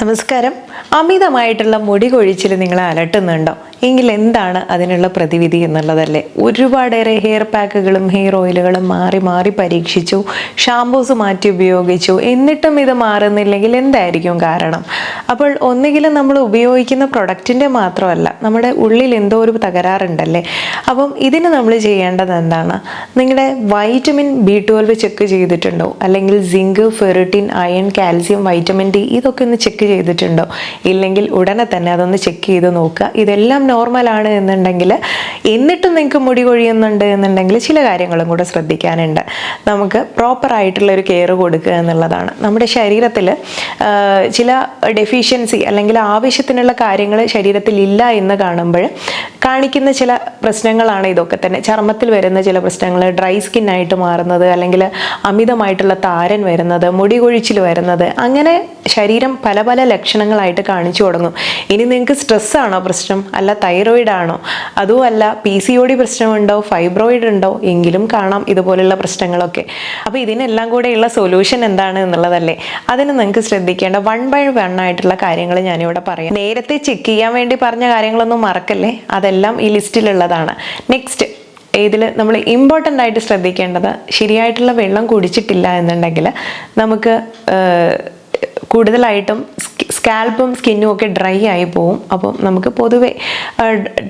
നമസ്കാരം. അമിതമായിട്ടുള്ള മുടി കൊഴിച്ചിൽ നിങ്ങളെ അലട്ടുന്നുണ്ടോ? എങ്കിൽ എന്താണ് അതിനുള്ള പ്രതിവിധി എന്നുള്ളതല്ലേ? ഒരുപാടേറെ ഹെയർ പാക്കുകളും ഹെയർ ഓയിലുകളും മാറി മാറി പരീക്ഷിച്ചു ഷാംപൂസ് മാറ്റി ഉപയോഗിച്ചു. എന്നിട്ടും ഇത് മാറുന്നില്ലെങ്കിൽ എന്തായിരിക്കും കാരണം? അപ്പോൾ ഒന്നുകിലും നമ്മൾ ഉപയോഗിക്കുന്ന പ്രൊഡക്റ്റിന്റെ മാത്രമല്ല നമ്മുടെ ഉള്ളിൽ എന്തോ ഒരു തകരാറുണ്ടല്ലേ? അപ്പം ഇതിന് നമ്മൾ ചെയ്യേണ്ടത് എന്താണ്? നിങ്ങളുടെ വൈറ്റമിൻ ബി ട്വൽവ് ചെക്ക് ചെയ്തിട്ടുണ്ടോ? അല്ലെങ്കിൽ zinc ferritin iron calcium vitamin D ഇതൊക്കെ ഒന്ന് ചെക്ക് ചെയ്തിട്ടുണ്ടോ? ഇല്ലെങ്കിൽ ഉടനെ തന്നെ അതൊന്ന് ചെക്ക് ചെയ്ത് നോക്കുക. ഇതെല്ലാം നോർമലാണ് എന്നുണ്ടെങ്കിൽ എന്നിട്ടും നിങ്ങൾക്ക് മുടി കൊഴിയുന്നുണ്ട് എന്നുണ്ടെങ്കിൽ ചില കാര്യങ്ങളും കൂടെ ശ്രദ്ധിക്കാനുണ്ട്. നമുക്ക് പ്രോപ്പറായിട്ടുള്ള ഒരു കെയർ കൊടുക്കുക എന്നുള്ളതാണ്. നമ്മുടെ ശരീരത്തിൽ ചില ഡെഫിഷ്യൻസി അല്ലെങ്കിൽ ആവശ്യത്തിനുള്ള കാര്യങ്ങൾ ശരീരത്തിൽ ഇല്ല എന്ന് കാണുമ്പോൾ കാണിക്കുന്ന ചില പ്രശ്നങ്ങളാണ് ഇതൊക്കെ തന്നെ. ചർമ്മത്തിൽ വരുന്ന ചില പ്രശ്നങ്ങൾ ഡ്രൈ സ്കിൻ ആയിട്ട് മാറുന്നത് അല്ലെങ്കിൽ അമിതമായിട്ടുള്ള താരൻ വരുന്നത് മുടി കൊഴിച്ചിൽ വരുന്നത് അങ്ങനെ ശരീരം പല പല ലക്ഷണങ്ങളായിട്ട് കാണിച്ചു തുടങ്ങും. ഇനി നിങ്ങൾക്ക് സ്ട്രെസ്സാണോ പ്രശ്നം? അല്ല തൈറോയിഡ് ആണോ? അതുമല്ല പി സി ഒ ഡി പ്രശ്നമുണ്ടോ? ഫൈബ്രോയിഡ് ഉണ്ടോ? എങ്കിലും കാണാം ഇതുപോലുള്ള പ്രശ്നങ്ങളൊക്കെ. അപ്പോൾ ഇതിനെല്ലാം കൂടെയുള്ള സൊല്യൂഷൻ എന്താണ് എന്നുള്ളതല്ലേ? അതിന് നിങ്ങൾക്ക് ശ്രദ്ധിക്കേണ്ട വൺ ബൈ വൺ ആയിട്ടുള്ള കാര്യങ്ങൾ ഞാനിവിടെ പറയാം. നേരത്തെ ചെക്ക് ചെയ്യാൻ വേണ്ടി പറഞ്ഞ കാര്യങ്ങളൊന്നും മറക്കല്ലേ? അതെല്ലാം ഈ ലിസ്റ്റിലുള്ളതാണ്. നെക്സ്റ്റ് ഇതിൽ നമ്മൾ ഇമ്പോർട്ടന്റ് ആയിട്ട് ശ്രദ്ധിക്കേണ്ടത് ശരിയായിട്ടുള്ള വെള്ളം കുടിച്ചിട്ടില്ല എന്നുണ്ടെങ്കിൽ നമുക്ക് കൂടുതലായിട്ടും സ്കാൽപ്പും സ്കിന്നും ഒക്കെ ഡ്രൈ ആയി പോവും. അപ്പം നമുക്ക് പൊതുവെ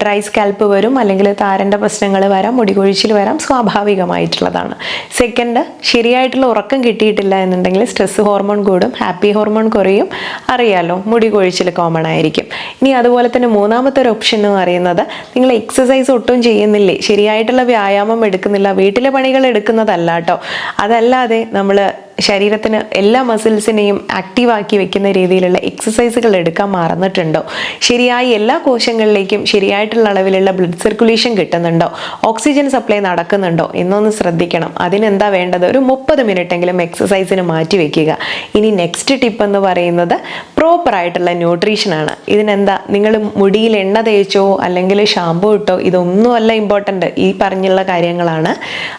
ഡ്രൈ സ്കാൽപ്പ് വരും അല്ലെങ്കിൽ താരന്റെ പ്രശ്നങ്ങൾ വരാം മുടികൊഴിച്ചിൽ വരാം സ്വാഭാവികമായിട്ടുള്ളതാണ്. സെക്കൻഡ് ശരിയായിട്ടുള്ള ഉറക്കം കിട്ടിയിട്ടില്ല എന്നുണ്ടെങ്കിൽ സ്ട്രെസ് ഹോർമോൺ കൂടും ഹാപ്പി ഹോർമോൺ കുറയും. അറിയാലോ മുടി കൊഴിച്ചിൽ കോമൺ ആയിരിക്കും. ഇനി അതുപോലെ തന്നെ മൂന്നാമത്തെ ഒരു ഓപ്ഷൻ എന്ന് പറയുന്നത് നിങ്ങൾ എക്സസൈസ് ഒട്ടും ചെയ്യുന്നില്ലേ? ശരിയായിട്ടുള്ള വ്യായാമം എടുക്കുന്നില്ല വീട്ടിലെ പണികൾ എടുക്കുന്നതല്ല കേട്ടോ. അതല്ലാതെ നമ്മൾ ശരീരത്തിന് എല്ലാ മസിൽസിനെയും ആക്റ്റീവാക്കി വെക്കുന്ന രീതിയിലുള്ള എക്സസൈസുകൾ എടുക്കാൻ മറന്നിട്ടുണ്ടോ? ശരിയായി എല്ലാ കോശങ്ങളിലേക്കും ശരിയായിട്ടുള്ള അളവിലുള്ള ബ്ലഡ് സർക്കുലേഷൻ കിട്ടുന്നുണ്ടോ? ഓക്സിജൻ സപ്ലൈ നടക്കുന്നുണ്ടോ? എന്നൊന്ന് ശ്രദ്ധിക്കണം. അതിനെന്താ വേണ്ടത്? ഒരു മുപ്പത് മിനിറ്റെങ്കിലും എക്സസൈസിന് മാറ്റി വെക്കുക. ഇനി നെക്സ്റ്റ് ടിപ്പ് എന്ന് പറയുന്നത് പ്രോപ്പർ ആയിട്ടുള്ള ന്യൂട്രീഷനാണ് ഇതിനെന്താ? നിങ്ങൾ മുടിയിൽ എണ്ണ തേച്ചോ അല്ലെങ്കിൽ ഷാമ്പൂ ഇട്ടോ? ഇതൊന്നുമല്ല ഇമ്പോർട്ടന്റ് ഈ പറഞ്ഞുള്ള കാര്യങ്ങളാണ്.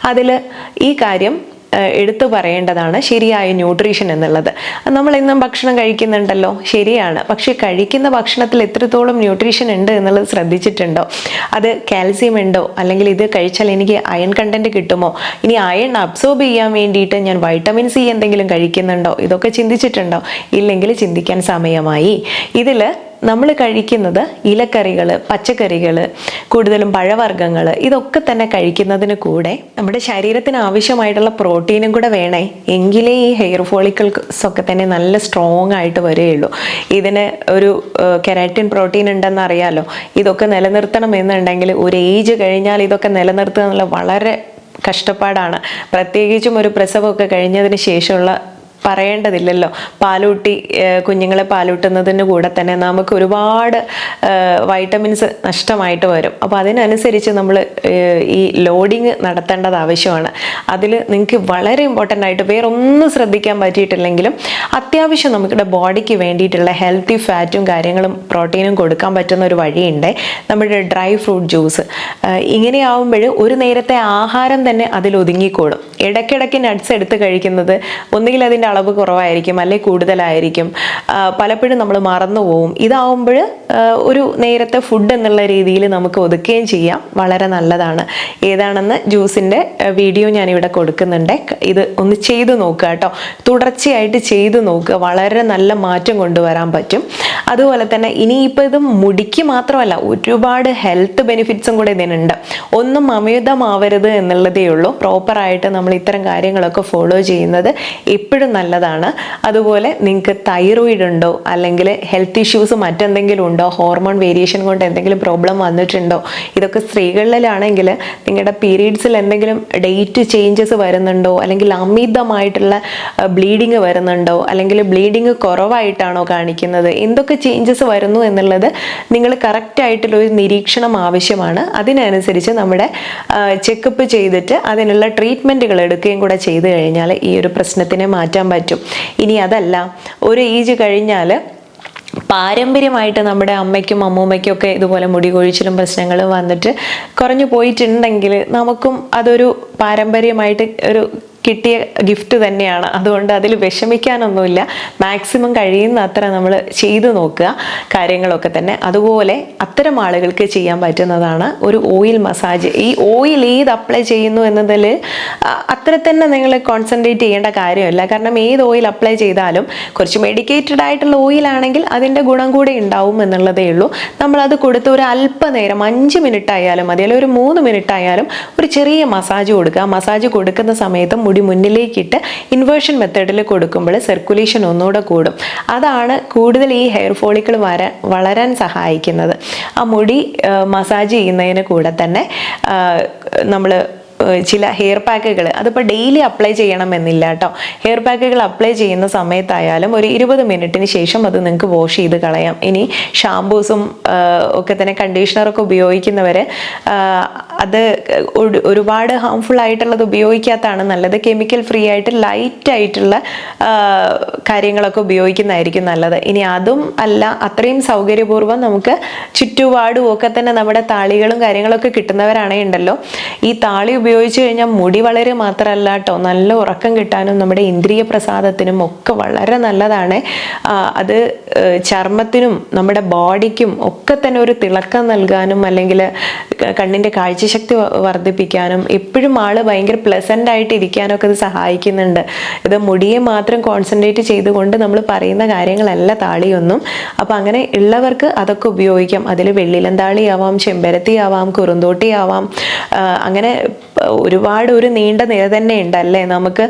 അതിൽ ഈ കാര്യം എടുത്തു പറയേണ്ടതാണ് ശരിയായ ന്യൂട്രീഷൻ എന്നുള്ളത്. നമ്മൾ ഇന്നും ഭക്ഷണം കഴിക്കുന്നുണ്ടല്ലോ? ശരിയാണ്. പക്ഷേ കഴിക്കുന്ന ഭക്ഷണത്തിൽ എത്രത്തോളം ന്യൂട്രീഷൻ ഉണ്ട് എന്നുള്ളത് ശ്രദ്ധിച്ചിട്ടുണ്ടോ? അത് കാൽസ്യം ഉണ്ടോ? അല്ലെങ്കിൽ ഇത് കഴിച്ചാൽ എനിക്ക് അയൺ കണ്ടന്റ് കിട്ടുമോ? ഇനി അയൺ അബ്സോർബ് ചെയ്യാൻ വേണ്ടിയിട്ട് ഞാൻ വൈറ്റമിൻ സി എന്തെങ്കിലും കഴിക്കുന്നുണ്ടോ? ഇതൊക്കെ ചിന്തിച്ചിട്ടുണ്ടോ? ഇല്ലെങ്കിൽ ചിന്തിക്കാൻ സമയമായി. ഇതിൽ നമ്മൾ കഴിക്കുന്നത് ഇലക്കറികൾ പച്ചക്കറികൾ കൂടുതലും പഴവർഗങ്ങൾ ഇതൊക്കെ തന്നെ കഴിക്കുന്നതിന് കൂടെ നമ്മുടെ ശരീരത്തിന് ആവശ്യമായിട്ടുള്ള പ്രോട്ടീനും കൂടെ വേണേ. എങ്കിലേ ഈ ഹെയർ ഫോളിക്കിൾസ് ഒക്കെ തന്നെ നല്ല സ്ട്രോങ് ആയിട്ട് വരികയുള്ളൂ ഇതിന് ഒരു കെരാറ്റിൻ പ്രോട്ടീൻ ഉണ്ടെന്ന് അറിയാലോ? ഇതൊക്കെ നിലനിർത്തണം എന്നുണ്ടെങ്കിൽ ഒരു ഏജ് കഴിഞ്ഞാൽ ഇതൊക്കെ നിലനിർത്തുക എന്നുള്ള വളരെ കഷ്ടപ്പാടാണ്. പ്രത്യേകിച്ചും ഒരു പ്രസവമൊക്കെ കഴിഞ്ഞതിന് ശേഷമുള്ള പറയേണ്ടതില്ലല്ലോ. പാലൂട്ടി കുഞ്ഞുങ്ങളെ പാലൂട്ടുന്നതിന് കൂടെ തന്നെ നമുക്ക് ഒരുപാട് വൈറ്റമിൻസ് നഷ്ടമായിട്ട് വരും. അപ്പോൾ അതിനനുസരിച്ച് നമ്മൾ ഈ ലോഡിങ് നടത്തേണ്ടത് ആവശ്യമാണ്. അതിൽ നിങ്ങൾക്ക് വളരെ ഇമ്പോർട്ടന്റ് ആയിട്ട് വേറെ ഒന്നും ശ്രദ്ധിക്കാൻ പറ്റിയിട്ടില്ലെങ്കിലും അത്യാവശ്യം നമ്മുടെ ബോഡിക്ക് വേണ്ടിയിട്ടുള്ള ഹെൽത്തി ഫാറ്റും കാര്യങ്ങളും പ്രോട്ടീനും കൊടുക്കാൻ പറ്റുന്ന ഒരു വഴിയുണ്ട്. നമ്മുടെ ഡ്രൈ ഫ്രൂട്ട് ജ്യൂസ് ഇങ്ങനെയാവുമ്പോൾ ഒരു നേരത്തെ ആഹാരം തന്നെ അതിൽ ഒതുങ്ങിക്കോളും. ഇടയ്ക്കിടയ്ക്ക് നട്ട്സ് എടുത്ത് കഴിക്കുന്നത് ഒന്നുകിൽ അതിന്റെ അളവ് കുറവായിരിക്കും അല്ലെങ്കിൽ കൂടുതലായിരിക്കും. പലപ്പോഴും നമ്മൾ മറന്നു പോവും. ഇതാവുമ്പോൾ ഒരു നേരത്തെ ഫുഡ് എന്നുള്ള രീതിയിൽ നമുക്ക് ഒതുക്കുകയും ചെയ്യാം. വളരെ നല്ലതാണ്. ഏതാണെന്ന് ജ്യൂസിന്റെ വീഡിയോ ഞാനിവിടെ കൊടുക്കുന്നുണ്ട്. ഇത് ഒന്ന് ചെയ്തു നോക്കുക കേട്ടോ. തുടർച്ചയായിട്ട് ചെയ്തു നോക്കുക. വളരെ നല്ല മാറ്റം കൊണ്ടുവരാൻ പറ്റും. അതുപോലെ തന്നെ ഇനിയിപ്പോൾ ഇത് മുടിക്ക് മാത്രമല്ല ഒരുപാട് ഹെൽത്ത് ബെനിഫിറ്റ്സും കൂടെ ഇതിനുണ്ട്. ഒന്നും അമിതമാവരുത് എന്നുള്ളതേ ഉള്ളൂ. പ്രോപ്പറായിട്ട് നമ്മൾ ഇത്തരം കാര്യങ്ങളൊക്കെ ഫോളോ ചെയ്യുന്നത് എപ്പോഴും നല്ലതാണ്. അതുപോലെ നിങ്ങൾക്ക് തൈറോയിഡ് ഉണ്ടോ? അല്ലെങ്കിൽ ഹെൽത്ത് ഇഷ്യൂസ് മറ്റെന്തെങ്കിലും ഉണ്ടോ? ഹോർമോൺ വേരിയേഷൻ കൊണ്ട് എന്തെങ്കിലും പ്രോബ്ലം വന്നിട്ടുണ്ടോ? ഇതൊക്കെ സ്ത്രീകളിലാണെങ്കിൽ നിങ്ങളുടെ പീരീഡ്സിൽ എന്തെങ്കിലും ഡേറ്റ് ചേഞ്ചസ് വരുന്നുണ്ടോ? അല്ലെങ്കിൽ അമിതമായിട്ടുള്ള ബ്ലീഡിങ് വരുന്നുണ്ടോ? അല്ലെങ്കിൽ ബ്ലീഡിങ് കുറവായിട്ടാണോ കാണിക്കുന്നത്? എന്തൊക്കെ ചേഞ്ചസ് വരുന്നു എന്നുള്ളത് നിങ്ങൾ കറക്റ്റായിട്ടുള്ള ഒരു നിരീക്ഷണം ആവശ്യമാണ്. അതിനനുസരിച്ച് നമ്മുടെ ചെക്കപ്പ് ചെയ്തിട്ട് അതിനുള്ള ട്രീറ്റ്മെന്റുകൾ എടുക്കുകയും കൂടെ ചെയ്തു കഴിഞ്ഞാൽ ഈ ഒരു പ്രശ്നത്തിനെ മാറ്റാൻ പറ്റും. ഇനി അതല്ല ഒരു ഏജ് കഴിഞ്ഞാൽ പാരമ്പര്യമായിട്ട് നമ്മുടെ അമ്മയ്ക്കും അമ്മൂമ്മയ്ക്കും ഒക്കെ ഇതുപോലെ മുടി കൊഴിച്ചിലും പ്രശ്നങ്ങളും വന്നിട്ട് കുറഞ്ഞു പോയിട്ടുണ്ടെങ്കിൽ നമുക്കും അതൊരു പാരമ്പര്യമായിട്ട് ഒരു കിട്ടിയ ഗിഫ്റ്റ് തന്നെയാണ്. അതുകൊണ്ട് അതിൽ വിഷമിക്കാനൊന്നുമില്ല. മാക്സിമം കഴിയുന്ന അത്ര നമ്മൾ ചെയ്തു നോക്കുക. കാര്യങ്ങളൊക്കെ തന്നെ. അതുപോലെ അത്തരം ആളുകൾക്ക് ചെയ്യാൻ പറ്റുന്നതാണ് ഒരു ഓയിൽ മസാജ് ഈ ഓയിൽ ഏത് അപ്ലൈ ചെയ്യുന്നു എന്നതിൽ അത്ര തന്നെ നിങ്ങൾ കോൺസെൻട്രേറ്റ് ചെയ്യേണ്ട കാര്യമില്ല. കാരണം ഏത് ഓയിൽ അപ്ലൈ ചെയ്താലും കുറച്ച് മെഡിക്കേറ്റഡ് ആയിട്ടുള്ള ഓയിലാണെങ്കിൽ അതിന്റെ ഗുണം കൂടെ ഉണ്ടാവും എന്നുള്ളതേ ഉള്ളൂ. നമ്മളത് കൊടുത്ത് ഒരു അല്പനേരം അഞ്ച് മിനിറ്റ് ആയാലും മതി അല്ലെങ്കിൽ ഒരു മൂന്ന് മിനിറ്റ് ആയാലും ഒരു ചെറിയ മസാജ് കൊടുക്കുക. മസാജ് കൊടുക്കുന്ന സമയത്ത് മുടി മുന്നിലേക്കിട്ട് ഇൻവേർഷൻ മെത്തേഡിൽ കൊടുക്കുമ്പോൾ സർക്കുലേഷൻ ഒന്നുകൂടെ കൂടും. അതാണ് കൂടുതൽ ഈ ഹെയർ ഫോളിക്കിൾ വരാൻ വളരാൻ സഹായിക്കുന്നത്. ആ മുടി മസാജ് ചെയ്യുന്നതിന് കൂടെ തന്നെ നമ്മൾ ചില ഹെയർ പാക്കുകൾ അതിപ്പോൾ ഡെയിലി അപ്ലൈ ചെയ്യണമെന്നില്ല കേട്ടോ ഹെയർ പാക്കുകൾ അപ്ലൈ ചെയ്യുന്ന സമയത്തായാലും ഒരു ഇരുപത് മിനിറ്റിന് ശേഷം അത് നിങ്ങൾക്ക് വാഷ് ചെയ്ത് കളയാം. ഇനി ഷാമ്പൂസും ഒക്കെ തന്നെ കണ്ടീഷണറൊക്കെ ഉപയോഗിക്കുന്നവർ അത് ഒരു- ഒരുപാട് ഹാംഫുൾ ആയിട്ടുള്ളത് ഉപയോഗിക്കാത്തതാണ്. നല്ലത് കെമിക്കൽ ഫ്രീ ആയിട്ട് ലൈറ്റ് ആയിട്ടുള്ള കാര്യങ്ങളൊക്കെ ഉപയോഗിക്കുന്നതായിരിക്കും നല്ലത്. ഇനി അതും അല്ല അത്രയും സൗകര്യപൂർവം നമുക്ക് ചുറ്റുപാടും ഒക്കെ തന്നെ നമ്മുടെ താളികളും കാര്യങ്ങളൊക്കെ കിട്ടുന്നവരാണേ ഉണ്ടല്ലോ. ഈ താളി ഉപയോഗിച്ച് കഴിഞ്ഞാൽ മുടി വളരെ മാത്രമല്ല കേട്ടോ. നല്ല ഉറക്കം കിട്ടാനും നമ്മുടെ ഇന്ദ്രിയ പ്രസാദത്തിനും ഒക്കെ വളരെ നല്ലതാണ്. അത് ചർമ്മത്തിനും നമ്മുടെ ബോഡിക്കും ഒക്കെ തന്നെ ഒരു തിളക്കം നൽകാനും അല്ലെങ്കിൽ കണ്ണിന്റെ കാഴ്ചശക്തി വ- വർദ്ധിപ്പിക്കാനും എപ്പോഴും ആൾ ഭയങ്കര പ്ലസന്റ് ആയിട്ട് ഇരിക്കാനൊക്കെ ഇത് സഹായിക്കുന്നുണ്ട്. ഇത് മുടിയെ മാത്രം കോൺസെൻട്രേറ്റ് ചെയ്തുകൊണ്ട് നമ്മൾ പറയുന്ന കാര്യങ്ങളല്ല താളിയൊന്നും. അപ്പോൾ അങ്ങനെ ഉള്ളവർക്ക് അതൊക്കെ ഉപയോഗിക്കാം. അതിൽ വെള്ളിലന്താളി ആവാം ചെമ്പരത്തി ആവാം കുറുന്തോട്ടി ആവാം ആ, അങ്ങനെ ഒരുപാട് ഒരു നീണ്ട നിര തന്നെ ഉണ്ട് അല്ലേ നമുക്ക്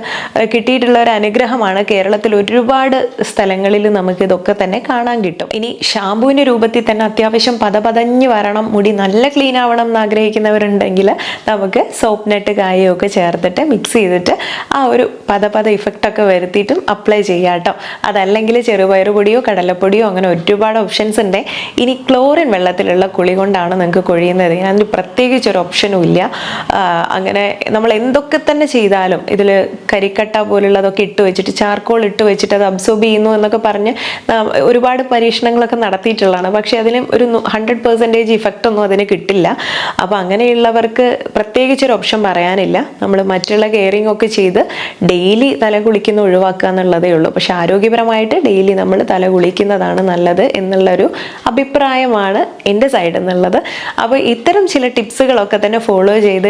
കിട്ടിയിട്ടുള്ള ഒരു അനുഗ്രഹമാണ് കേരളത്തിൽ ഒരുപാട് സ്ഥലങ്ങളിൽ നമുക്ക് ഇതൊക്കെ തന്നെ കാണാൻ കിട്ടും. ഇനി ഷാമ്പുവിന്റെ രൂപത്തിൽ തന്നെ അത്യാവശ്യം പതപതഞ്ഞ് വരണം മുടി നല്ല ക്ലീൻ ആവണം എന്ന് ആഗ്രഹിക്കുന്നവരുണ്ടെങ്കിൽ നമുക്ക് സോപ്പ് നെറ്റ് കായൊക്കെ ചേർത്തിട്ട് മിക്സ് ചെയ്തിട്ട് ആ ഒരു പതപത ഇഫക്റ്റ് ഒക്കെ വരുത്തിയിട്ടും അപ്ലൈ ചെയ്യാം കേട്ടോ. അതല്ലെങ്കിൽ ചെറുപയർ പൊടിയോ കടലപ്പൊടിയോ അങ്ങനെ ഒരുപാട് ഓപ്ഷൻസ് ഉണ്ട്. ഇനി ക്ലോറിൻ വെള്ളത്തിലുള്ള കുളി കൊണ്ടാണ് നിങ്ങൾക്ക് കൊഴിയുന്നത്. അതിന് പ്രത്യേകിച്ച് ഒരു ഓപ്ഷനും ഇല്ല. അങ്ങനെ നമ്മൾ എന്തൊക്കെ തന്നെ ചെയ്താലും ഇതിൽ കരിക്കട്ട പോലുള്ളതൊക്കെ ഇട്ട് വെച്ചിട്ട് ചാർക്കോൾ ഇട്ട് വെച്ചിട്ട് അത് അബ്സോർബ് ചെയ്യുന്നു എന്നൊക്കെ പറഞ്ഞ് ഒരുപാട് പരീക്ഷണങ്ങളൊക്കെ നടത്തിയിട്ടുള്ളതാണ്. പക്ഷേ അതിന് ഒരു ഹൺഡ്രഡ് പെർസെന്റേജ് ഇഫക്റ്റ് ഒന്നും അതിന് കിട്ടില്ല. അപ്പോൾ അങ്ങനെയുള്ളവർക്ക് പ്രത്യേകിച്ചൊരു ഓപ്ഷൻ പറയാനില്ല. നമ്മൾ മറ്റുള്ള കെയറിങ് ഒക്കെ ചെയ്ത് ഡെയിലി തല കുളിക്കുന്ന ഒഴിവാക്കുക എന്നുള്ളതേ ഉള്ളൂ. പക്ഷെ ആരോഗ്യപരമായിട്ട് ഡെയിലി നമ്മൾ തല കുളിക്കുന്നതാണ് നല്ലത് എന്നുള്ളൊരു അഭിപ്രായമാണ് എന്റെ സൈഡിൽ നിന്നുള്ളത് അപ്പോൾ ഇത്തരം ചില ടിപ്സുകളൊക്കെ തന്നെ ഫോളോ ചെയ്ത്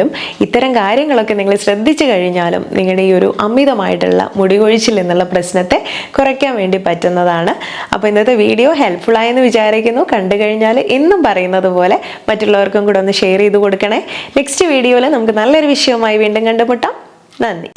കഴിഞ്ഞാലും ഇത്തരം കാര്യങ്ങളൊക്കെ നിങ്ങൾ ശ്രദ്ധിച്ചു കഴിഞ്ഞാലും നിങ്ങളുടെ ഈ ഒരു അമിതമായിട്ടുള്ള മുടികൊഴിച്ചിൽ എന്നുള്ള പ്രശ്നത്തെ കുറയ്ക്കാൻ വേണ്ടി പറ്റുന്നതാണ്. അപ്പോൾ ഇന്നത്തെ വീഡിയോ ഹെൽപ്ഫുൾ ആയെന്ന് വിചാരിക്കുന്നു. കണ്ടു കഴിഞ്ഞാൽ എന്നും പറയുന്നത് പോലെ മറ്റുള്ളവർക്കും കൂടെ ഒന്ന് ഷെയർ ചെയ്ത് കൊടുക്കണേ. നെക്സ്റ്റ് വീഡിയോയിൽ നമുക്ക് നല്ലൊരു വിഷയവുമായി വീണ്ടും കണ്ടുമുട്ടാം. നന്ദി.